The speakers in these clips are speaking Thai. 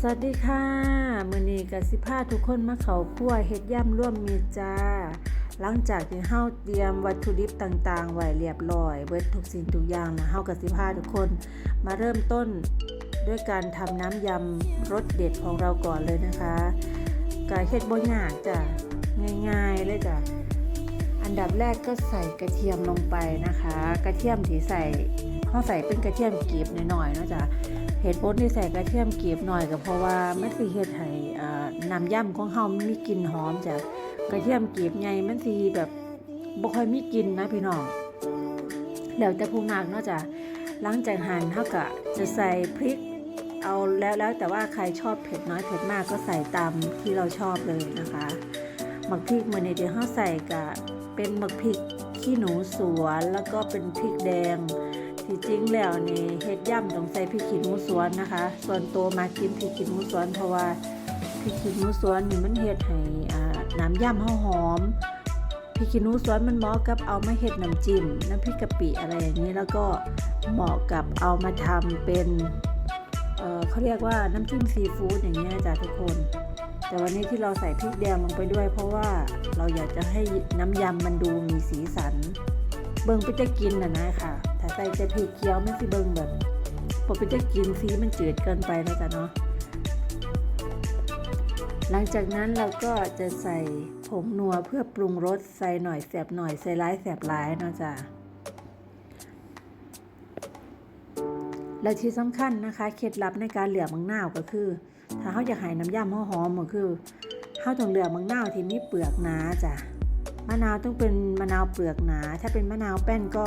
สวัสดีค่ะมือนี้ก็สิพาทุกคนมาเขาครัวเฮ็ดย่ำร่วมมีจ้า หลังจากที่เฮาเตรียมวัตถุดิบต่างๆ ไว้เรียบร้อยเบิดทุกสิ่งทุกอย่างนะเฮาก็สิพาทุกคน มาเริ่มต้นด้วยการทำน้ำยำรสเด็ดของเราก่อนเลยนะคะก็เฮ็ดบ่ยากจ้ะง่ายๆเลยจ้ะอันดับแรกก็ใส่กระเทียมลงไปนะคะ กระเทียมที่ใส่เขาใส่เป็นกระเทียมกรีบหน่อยๆเนาะจ๊ะ เหตุผลที่ใส่กระเทียมกรีบหน่อยก็เพราะว่ามันสิเฮ็ดให้น้ำย่ำของเฮามันมีกลิ่นหอมจ้ะกระเทียมกรีบใหญ่มันสิแบบบ่ค่อยมีกลิ่นนะพี่น้องแล้วแต่ผู้มากเนาะจ้ะหลังจากหั่นเฮาก็จะใส่พริกเอาแล้วแล้วแต่ว่าใครชอบเผ็ดน้อยเผ็ดมากก็ใส่ตามที่เราชอบเลยนะคะหมักพริกมื้อนี้เดี๋ยวเฮาใส่ก็เป็นหมักพริกขี้หนูสวนแล้วก็เป็นพริกแดง ที่จริงแล้วนี่เฮ็ดย่ำต้องใส่พริกขี้หนูสวนนะคะ ส่วนตัวมากินพริกขี้หนูสวนเพราะว่าพริกขี้หนูสวนนี่มันเฮ็ดให้อ่าน้ำย่ำเฮาหอมพริกขี้หนูสวนมันเหมาะกับเอามาเฮ็ดน้ำจิ้มน้ำพริกกะปิอะไรอย่างนี้แล้วก็เหมาะกับเอามาทำเป็นเออเขาเรียกว่าน้ำจิ้มซีฟู้ดอย่างเงี้ยจ้ะทุกคน แต่วันนี้ที่เราใส่พริกแดงลงไปด้วย เพราะว่าเราอยากจะให้น้ำยำมันดูมีสีสัน เบิ่งไปจะกินนะนะค่ะ ใส่จะพริกเขียวมันสิเบิ่งแบบพอไปจะกินสีมันจืดเกินไปนะจ๊ะเนาะหลังจากนั้นเราก็จะใส่ผงนัวเพื่อปรุงรสใส่หน่อยแสบหน่อยใส่ร้ายแสบร้ายเนาะจ้ะและที่สำคัญนะคะเคล็ดลับในการเหลือมังนาวก็คือ ถ้าเขาอยากให้น้ำยำหอมก็คือเขาต้องเหลือมังนาวที่มีเปลือกหนาจ้ะมะนาวต้องเป็นมะนาวเปลือกหนา ถ้าเป็นมะนาวแป้นก็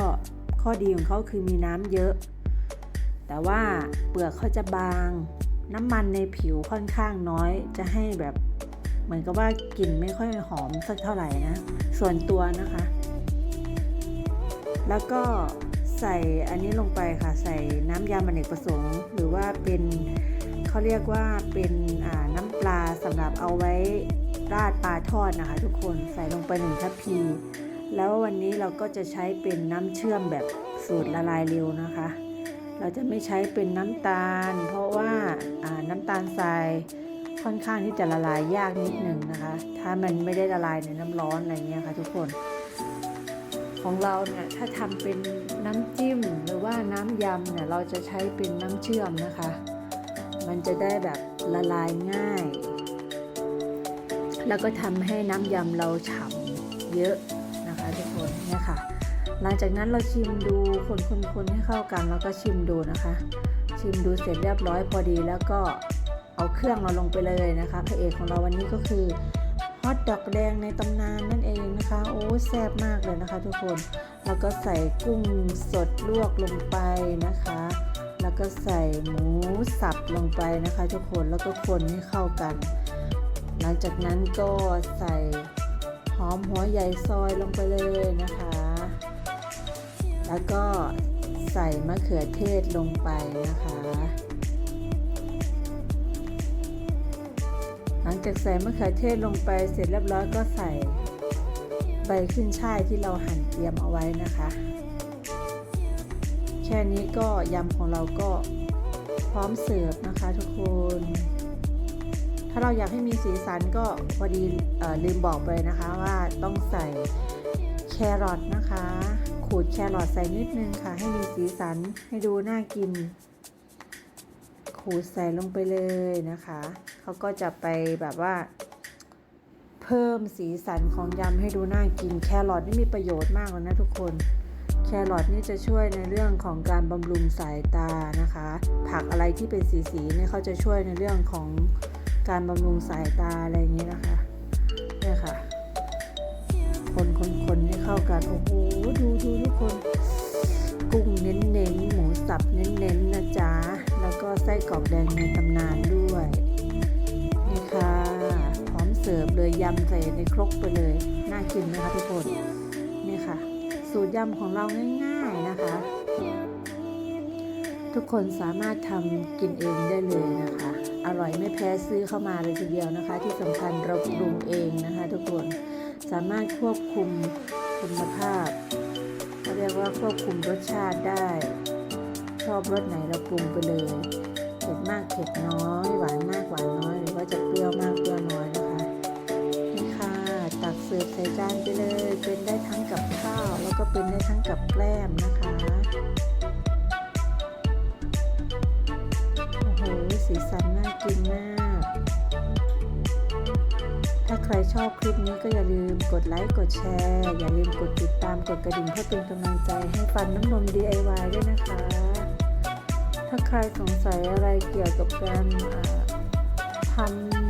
ข้อดีของเขาคือมีน้ำเยอะ แต่ว่าเปลือกเขาจะบาง น้ำมันในผิวค่อนข้างน้อย จะให้แบบเหมือนกับว่ากลิ่นไม่ค่อยหอมสักเท่าไหร่นะ ส่วนตัวนะคะ แล้วก็ใส่อันนี้ลงไปค่ะ ใส่น้ำยาอเนกประสงค์ หรือว่าเป็นเขาเรียกว่าเป็นน้ำปลาสำหรับเอาไว้ราดปลาทอดนะคะ ทุกคนใส่ลงไปหนึ่งทัพพี แล้ววันนี้เราก็จะใช้เป็นน้ำเชื่อมแบบสูตรละลายเร็วนะคะ เราจะไม่ใช้เป็นน้ำตาล เพราะว่าน้ำตาลทรายค่อนข้างที่จะละลายยากนิดหนึ่งนะคะ ถ้ามันไม่ได้ละลายในน้ำร้อนอะไรเงี้ยค่ะทุกคน ของเราเนี่ยถ้าทำเป็นน้ำจิ้มหรือว่าน้ำยำเนี่ยเราจะใช้เป็นน้ำเชื่อมนะคะ มันจะได้แบบละลายง่าย แล้วก็ทำให้น้ำยำเราฉ่ำเยอะ นะคะทุกคนเนี่ยค่ะ หลังจากนั้นเราชิมดูคนคนคนให้เข้ากันแล้วก็ชิมดูนะคะ ชิมดูเสร็จเรียบร้อยพอดีแล้วก็เอาเครื่องเราลงไปเลยนะคะพระเอกของเราวันนี้ก็คือฮอทดอกแดงในตำนานนั่นเองนะคะ โอ้แซ่บมากเลยนะคะ ทุกคนแล้วก็ใส่กุ้งสดลวกลงไปนะคะ แล้วก็ใส่หมูสับลงไปนะคะ ทุกคนแล้วก็คนให้เข้ากัน หลังจากนั้นก็ใส่ อมหัวใหญ่ซอยลงไปเลยนะคะ แล้วก็ใส่มะเขือเทศลงไปนะคะ หลังจากใส่มะเขือเทศลงไปเสร็จเรียบร้อยก็ใส่ใบขึ้นช่ายที่เราหั่นเตรียมเอาไว้นะคะ แค่นี้ก็ยำของเราก็พร้อมเสิร์ฟนะคะทุกคน ถ้าเราอยากให้มีสีสันก็พอดีอลืมบอกไปนะคะว่าต้องใส่แครอทนะคะ ขูดแครอทใส่นิดนึงค่ะ ให้มีสีสันให้ดูน่ากิน ขูดใส่ลงไปเลยนะคะเขาก็จะไปแบบว่า เพิ่มสีสันของยำให้ดูน่ากิน แครอทนี่มีประโยชน์มากเลยนะทุกคนแครอทนี่จะช่วยในเรื่องของการบำรุงสายตานะคะ ผักอะไรที่เป็นสีๆเนี่ยเขาจะช่วยในเรื่องของ การบำรุงสายตาอะไรอย่างนี้นะคะเนี่ยค่ะ คนคนคนให้เข้ากันโอ้โหดูดูทุกคน กุ้งเน้นเน้นหมูสับเน้นเน้นนะจ๊ะแล้วก็ไส้กรอกแดงในตำนานด้วยนี่ค่ะพร้อมเสิร์ฟเลยยำใส่ในครกไปเลยน่ากินไหมคะทุกคนนี่ค่ะ สูตรยำของเราง่าย ๆนะคะทุกคนสามารถทำกินเองได้เลยนะคะ อร่อยไม่แพ้ซื้อเข้ามาเลยทีเดียวนะคะ ที่สำคัญเราปรุงเองนะคะทุกคนสามารถควบคุมคุณภาพเขาเรียกว่าควบคุมรสชาติได้ ชอบรสไหนเราปรุงไปเลยอผ็ดมากเผ็ดน้อย หวานมากหวานน้อย หรือว่าจะเปรี้ยวมากเปรี้ยวน้อยนะคะนี่ค่ะตักเสิร์ฟใส่จานไปเลย เป็นได้ทั้งกับข้าว แล้วก็เป็นได้ทั้งกับแกล้มนะคะโอ้โหสีสัน รชอบคลิปนี้ก็อย่าลืมกดไลค์ กดแชร์ อย่าลืมกดติดตาม กดกระดิ่งเพื่อเป็นกำลังใจให้ฟันน้ำนม DIY ด้วยนะคะ ถ้าใครสงสัยอะไรเกี่ยวกับการทำ